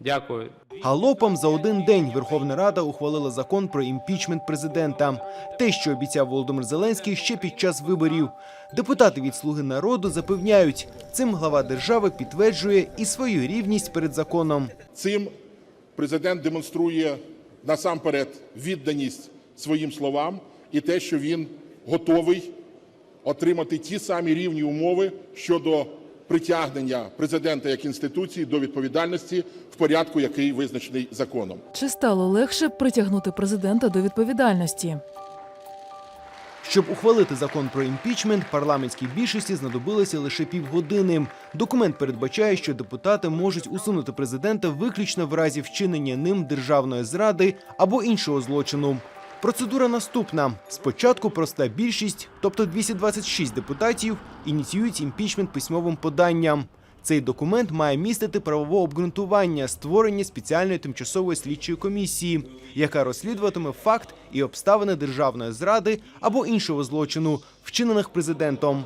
Дякую. Галопом за один день Верховна Рада ухвалила закон про імпічмент президента. Те, що обіцяв Володимир Зеленський ще під час виборів. Депутати від Слуги народу запевняють, цим глава держави підтверджує і свою рівність перед законом. Цим президент демонструє насамперед відданість своїм словам і те, що він готовий отримати ті самі рівні умови щодо притягнення президента як інституції до відповідальності в порядку, який визначений законом. Чи стало легше притягнути президента до відповідальності? Щоб ухвалити закон про імпічмент, парламентській більшості знадобилося лише півгодини. Документ передбачає, що депутати можуть усунути президента виключно в разі вчинення ним державної зради або іншого злочину. Процедура наступна: спочатку проста більшість, тобто 226 депутатів, ініціюють імпічмент письмовим поданням. Цей документ має містити правове обґрунтування створення спеціальної тимчасової слідчої комісії, яка розслідуватиме факт і обставини державної зради або іншого злочину, вчинених президентом.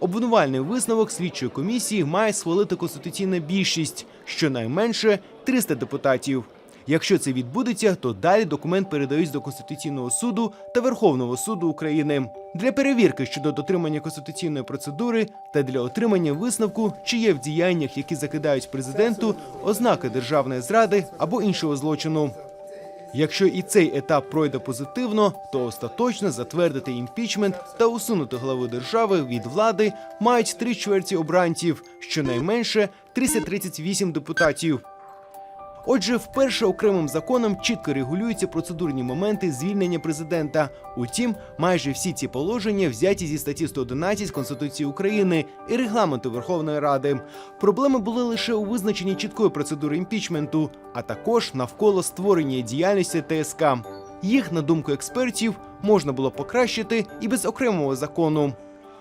Обвинувальний висновок слідчої комісії має схвалити конституційна більшість, щонайменше 300 депутатів. Якщо це відбудеться, то далі документ передають до Конституційного суду та Верховного суду України для перевірки щодо дотримання конституційної процедури та для отримання висновку, чи є в діяннях, які закидають президенту, ознаки державної зради або іншого злочину. Якщо і цей етап пройде позитивно, то остаточно затвердити імпічмент та усунути главу держави від влади мають три чверті обранців, щонайменше 338 депутатів. Отже, вперше окремим законом чітко регулюються процедурні моменти звільнення президента. Утім, майже всі ці положення взяті зі статті 111 Конституції України і регламенту Верховної Ради. Проблеми були лише у визначенні чіткої процедури імпічменту, а також навколо створення діяльності ТСК. Їх, на думку експертів, можна було покращити і без окремого закону.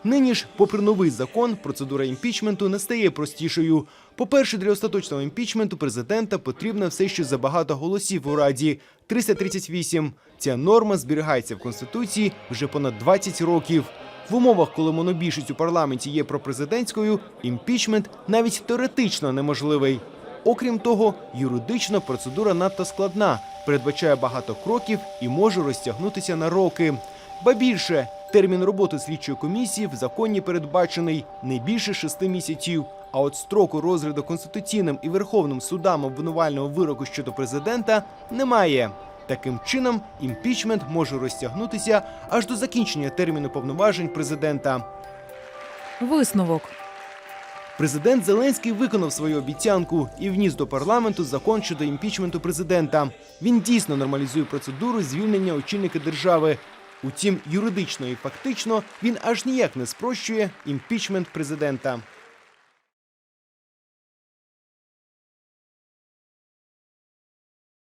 Нині ж, попри новий закон, процедура імпічменту не стає простішою. По-перше, для остаточного імпічменту президента потрібно все ще забагато голосів у Раді 338. Ця норма зберігається в Конституції вже понад 20 років. В умовах, коли монобільшість у парламенті є пропрезидентською, імпічмент навіть теоретично неможливий. Окрім того, юридично процедура надто складна, передбачає багато кроків і може розтягнутися на роки. Ба більше, термін роботи слідчої комісії в законі передбачений не більше шести місяців. А от строку розгляду конституційним і верховним судам обвинувального вироку щодо президента немає. Таким чином, імпічмент може розтягнутися аж до закінчення терміну повноважень президента. Висновок. Президент Зеленський виконав свою обіцянку і вніс до парламенту закон щодо імпічменту президента. Він дійсно нормалізує процедуру звільнення очільника держави. Утім, юридично і фактично він аж ніяк не спрощує імпічмент президента.